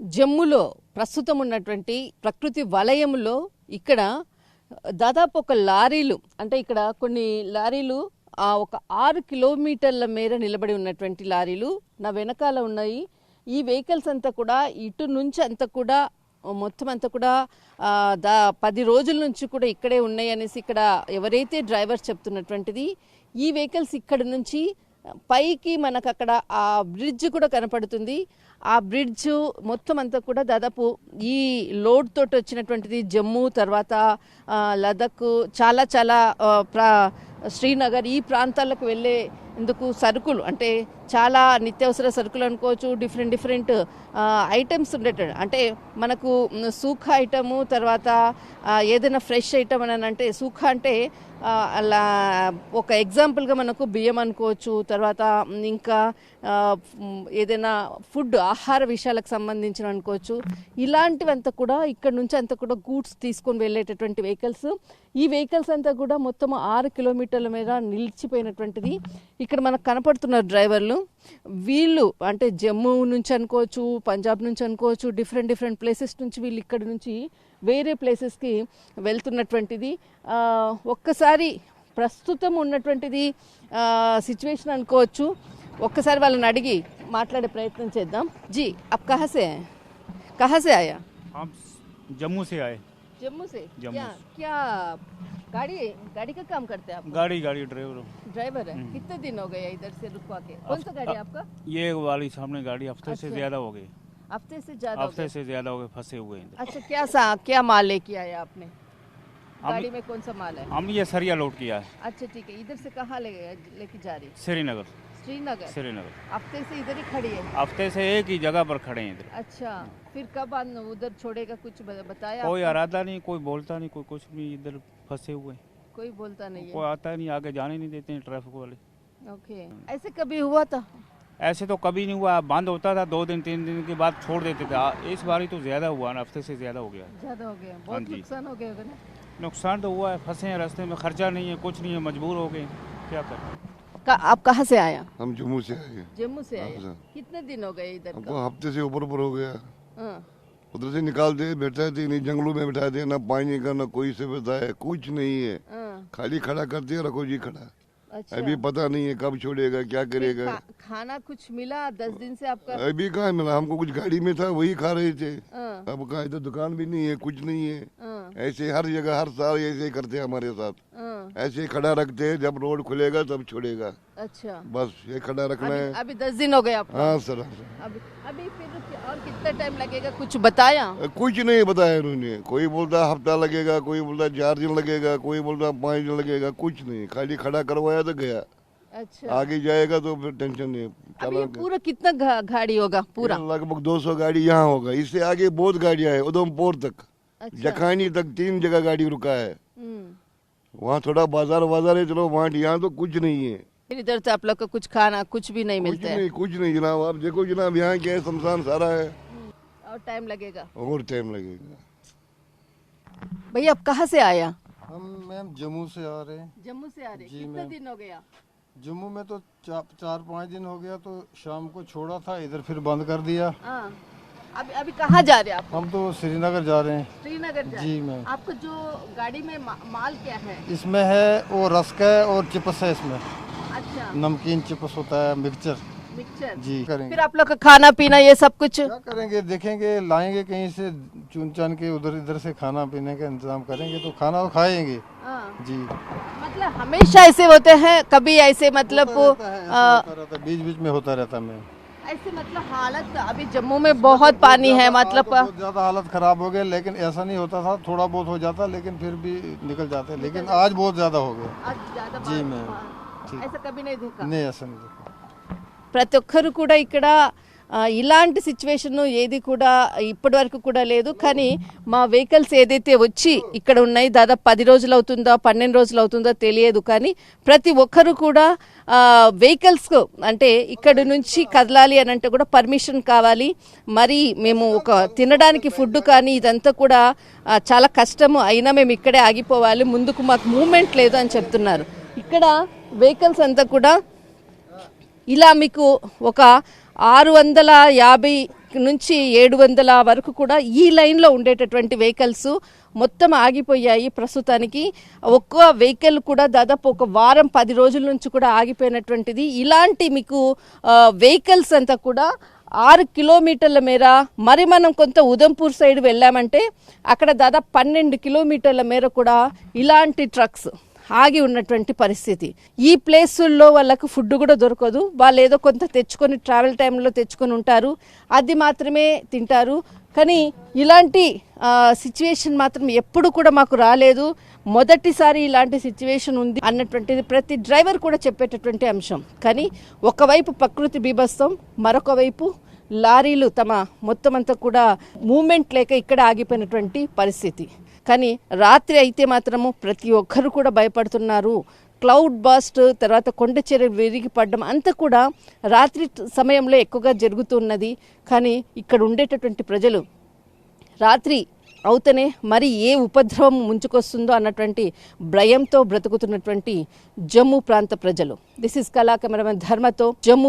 జమ్ములో ప్రస్తుతం ఉన్నటువంటి ప్రకృతి వలయంలో ఇక్కడ దాదాపు ఒక లారీలు అంటే ఇక్కడ కొన్ని లారీలు ఆ ఒక ఆరు కిలోమీటర్ల మేర నిలబడి ఉన్నటువంటి లారీలు నా వెనకాల ఉన్నాయి. ఈ వెహికల్స్ అంతా కూడా ఇటు నుంచి అంతా కూడా మొత్తం అంతా కూడా దా పది రోజుల నుంచి కూడా ఇక్కడే ఉన్నాయి అనేసి ఇక్కడ ఎవరైతే డ్రైవర్ చెప్తున్నటువంటిది ఈ వెహికల్స్ ఇక్కడ నుంచి పైకి మనకు అక్కడ ఆ బ్రిడ్జ్ కూడా కనపడుతుంది. ఆ బ్రిడ్జ్ మొత్తం అంతా కూడా దాదాపు ఈ లోడ్ తోటి వచ్చినటువంటిది జమ్మూ తర్వాత లదక్ చాలా చాలా ప్రా శ్రీనగర్ ఈ ప్రాంతాలకు వెళ్ళే ఇందుకు సరుకులు? అంటే చాలా నిత్యావసర సరుకులు అనుకోవచ్చు డిఫరెంట్ డిఫరెంట్ ఐటమ్స్ ఉండేటట్టు. అంటే మనకు సూఖ ఐటము తర్వాత ఏదైనా ఫ్రెష్ ఐటమ్ అని అంటే సూఖ అంటే అలా ఒక ఎగ్జాంపుల్గా మనకు బియ్యం అనుకోవచ్చు తర్వాత ఇంకా ఏదైనా ఫుడ్ ఆహార విషయాలకు సంబంధించిన అనుకోవచ్చు. ఇలాంటివంతా కూడా ఇక్కడ నుంచి అంతా కూడా గూడ్స్ తీసుకొని వెళ్ళేటటువంటి వెహికల్స్ ఈ వెహికల్స్ అంతా కూడా మొత్తం ఆరు కిలోమీటర్ల మీద నిలిచిపోయినటువంటిది. ఇక్కడ మనకు కనపడుతున్న డ్రైవర్లు వీళ్ళు అంటే జమ్మూ నుంచి అనుకోవచ్చు పంజాబ్ నుంచి అనుకోవచ్చు డిఫరెంట్ డిఫరెంట్ ప్లేసెస్ నుంచి వీళ్ళు ఇక్కడి నుంచి వేరే ప్లేసెస్కి వెళ్తున్నటువంటిది. ఒక్కసారి ప్రస్తుతం ఉన్నటువంటిది సిచ్యువేషన్ అనుకోవచ్చు. ఒక్కసారి వాళ్ళని అడిగి మాట్లాడే ప్రయత్నం చేద్దాం. జీ అప్ కహసే కహసే ఆయా? జమ్మూ సే ఆయే. జమ్మూ సే? गाड़ी गाड़ी का काम करते हैं आप गाड़ी गाड़ी ड्राइवर हूँ। ड्राइवर है कितने दिन हो गए इधर से रुकवा के? कौन सा गाड़ी आपका? ये वाली सामने गाड़ी हफ़्ते से अच्छा। ज़्यादा हो गई। हफ़्ते से ज़्यादा हफ़्ते से ज़्यादा हो गए फंसे हुए हैं अच्छा क्या सा क्या माल लेके आए आपने? गाड़ी में कौन सा माल है? हमने ये सरिया लोड किया है। अच्छा ठीक है। इधर से कहाँ ले लेके जा रही? है श्रीनगर। श्रीनगर? श्रीनगर। हफ़्ते से इधर ही खड़ी है? हफ़्ते से एक ही जगह पर खड़े हैं इधर। अच्छा फिर कब उधर छोड़ेगा कुछ बताया कोई? अरादा नहीं कोई बोलता नहीं कोई कुछ नहीं इधर फंसे हुए हैं। कोई बोलता नहीं कोई आता नहीं आगे जाने नहीं देते हैं ट्रैफ़िक वाले। ओके ऐसे कभी हुआ था? ऐसे तो कभी नहीं हुआ बंद होता था दो दिन तीन दिन के बाद छोड़ देते थे। इस बार ही तो ज़्यादा हुआ ना हफ़्ते से ज़्यादा हो गया। ज़्यादा हो गया। हाँ बहुत नुकसान हो गया ना? नुकसान तो हुआ है फंसे हैं रास्ते में खर्चा नहीं है कुछ नहीं है मजबूर हो गए। क्या करें? का- आप कहाँ से आया हम जम्मू से आए जम्मू से आया अच्छा। कितने दिन हो गए इधर हफ़्ते से ऊपर ऊपर हो गया। हाँ, उधर से निकाल दे बैठा थे नहीं जंगलों में बैठा दे ना पानी का ना कोई सुविधा है कुछ नहीं है। हाँ, खाली खड़ा करते हैं, रखो जी खड़ा। अच्छा। अभी पता नहीं है कब छोड़ेगा क्या करेगा। खा, खाना कुछ मिला दस दिन से आपका? अभी कहा मिला? हमको कुछ गाड़ी में था वही खा रहे थे। हाँ, अब कहा इधर दुकान भी नहीं है कुछ नहीं है। हाँ, ऐसे हर जगह हर साल ऐसे ही करते हमारे साथ। ऐसे ही खड़ा रखते हैं जब रोड खुलेगा तब छोड़ेगा। अच्छा। बस ये खड़ा रखना अभी है। अभी दस दिन हो गए आपको? हाँ सर हाँ, अभी अभी फिर और कितना टाइम लगेगा? कुछ बताया? कुछ नहीं बताया उन्होंने कोई बोलता हफ़्ता लगेगा कोई बोलता चार दिन लगेगा कोई बोलता पाँच दिन लगेगा कुछ नहीं। खाली खड़ा करवाया तो गया। अच्छा। आगे जाएगा तो फिर टेंशन नहीं। अभी चलो पूरा कितना गाड़ी होगा? पूरा? लगभग 200 गाड़ी यहाँ होगा। इससे आगे बहुत गाड़ियाँ है उधमपुर तक। अच्छा। जखानी तक तीन जगह गाड़ी रुका है। वहाँ थोड़ा बाज़ार बाज़ार है चलो वहाँ यहाँ तो कुछ नहीं है। फिर इधर से आप लोग को कुछ खाना कुछ भी नहीं मिलता है। नहीं कुछ नहीं जनाब। आप देखो जनाब यहाँ क्या है शमशान सारा है। और टाइम लगेगा। और टाइम लगेगा। भैया आप कहाँ से आया हम मैम जम्मू से आ रहे हैं। जम्मू से आ रहे जी, कितने दिन हो गया? जम्मू में तो चा, चार पाँच दिन हो गया तो शाम को छोड़ा था इधर फिर बंद कर दिया। हाँ। अभी अभी कहाँ जा रहे हैं आप? हम तो श्रीनगर जा रहे हैं। श्रीनगर जा। मैम। आपको जो गाड़ी में मा, माल क्या है? इसमें है वो रस्क है और चिप्स है इसमें। अच्छा। नमकीन चिप्स होता है मिक्सचर। मिक्सचर। जी। करेंगे फिर आप लोग का खाना पीना ये सब कुछ? क्या करेंगे? देखेंगे लाएँगे कहीं से चुन चान के उधर इधर से खाना पीने का इंतज़ाम करेंगे तो खाना खाएँगे। हाँ। जी। मतलब हमेशा ऐसे होते हैं कभी ऐसे मतलब बीच बीच में होता रहता है ऐसे मतलब हालत अभी जम्मू में बहुत पानी है ज्यादा- मतलब आज तो बहुत ज्यादा हालत खराब हो गई लेकिन ऐसा नहीं होता था थोड़ा बहुत हो जाता लेकिन फिर भी निकल जाते लेकिन आज बहुत ज्यादा हो गया आज ज्यादा जी, बात- मैम। हाँ, ठीक। ऐसा कभी नहीं देखा नहीं ऐसा नहीं देखा ప్రతి ఒక్కరు కూడా ఇక్కడ ఆ, ఇలాంటి సిచ్యువేషన్ ఏది కూడా ఇప్పటి వరకు కూడా లేదు. కానీ మా వెహికల్స్ ఏదైతే వచ్చి ఇక్కడ ఉన్నాయి దాదాపు పది రోజులు అవుతుందో పన్నెండు రోజులు అవుతుందో తెలియదు. కానీ ప్రతి ఒక్కరు కూడా వెహికల్స్ అంటే ఇక్కడ నుంచి కదలాలి అని అంటే కూడా పర్మిషన్ కావాలి. మరి మేము ఒక తినడానికి ఫుడ్ కానీ ఇదంతా కూడా చాలా కష్టము. అయినా మేము ఇక్కడే ఆగిపోవాలి. ముందుకు మాకు మూమెంట్ లేదు అని చెప్తున్నారు. ఇక్కడ వెహికల్స్ అంతా కూడా ఇలా మీకు ఒక ఆరు వందల యాభై నుంచి ఏడు వందల వరకు కూడా ఈ లైన్లో ఉండేటటువంటి వెహికల్స్ మొత్తం ఆగిపోయాయి ప్రస్తుతానికి. ఒక్క వెహికల్ కూడా దాదాపు ఒక వారం పది రోజుల నుంచి కూడా ఆగిపోయినటువంటిది. ఇలాంటి మీకు వెహికల్స్ అంతా కూడా ఆరు కిలోమీటర్ల మేర మరి మనం కొంత ఉదంపూర్ సైడ్ వెళ్ళామంటే అక్కడ దాదాపు పన్నెండు కిలోమీటర్ల మేర కూడా ఇలాంటి ట్రక్స్ ఆగి ఉన్నటువంటి పరిస్థితి. ఈ ప్లేసుల్లో వాళ్ళకు ఫుడ్ కూడా దొరకదు. వాళ్ళు ఏదో కొంత తెచ్చుకొని ట్రావెల్ టైంలో తెచ్చుకొని ఉంటారు. అది మాత్రమే తింటారు. కానీ ఇలాంటి సిచ్యువేషన్ మాత్రం ఎప్పుడు కూడా మాకు రాలేదు. మొదటిసారి ఇలాంటి సిచ్యువేషన్ ఉంది అన్నటువంటిది ప్రతి డ్రైవర్ కూడా చెప్పేటటువంటి అంశం. కానీ ఒకవైపు ప్రకృతి బీభత్సం మరొక వైపు లారీలు తమ మొత్తం అంతా కూడా మూమెంట్ లేక ఇక్కడ ఆగిపోయినటువంటి పరిస్థితి. కానీ రాత్రి అయితే మాత్రము ప్రతి ఒక్కరు కూడా భయపడుతున్నారు. క్లౌడ్ బాస్ట్ తర్వాత కొండ చర్యలు విరిగి పడడం అంతా కూడా రాత్రి సమయంలో ఎక్కువగా జరుగుతున్నది. కానీ ఇక్కడ ఉండేటటువంటి ప్రజలు రాత్రి అవుతనే మరి ఏ ఉపద్రవం ముంచుకొస్తుందో అన్నటువంటి భయంతో బ్రతుకుతున్నటువంటి జమ్మూ ప్రాంత ప్రజలు. దిస్ ఇస్ కళా కెమెరామెన్ ధర్మతో జమ్మూ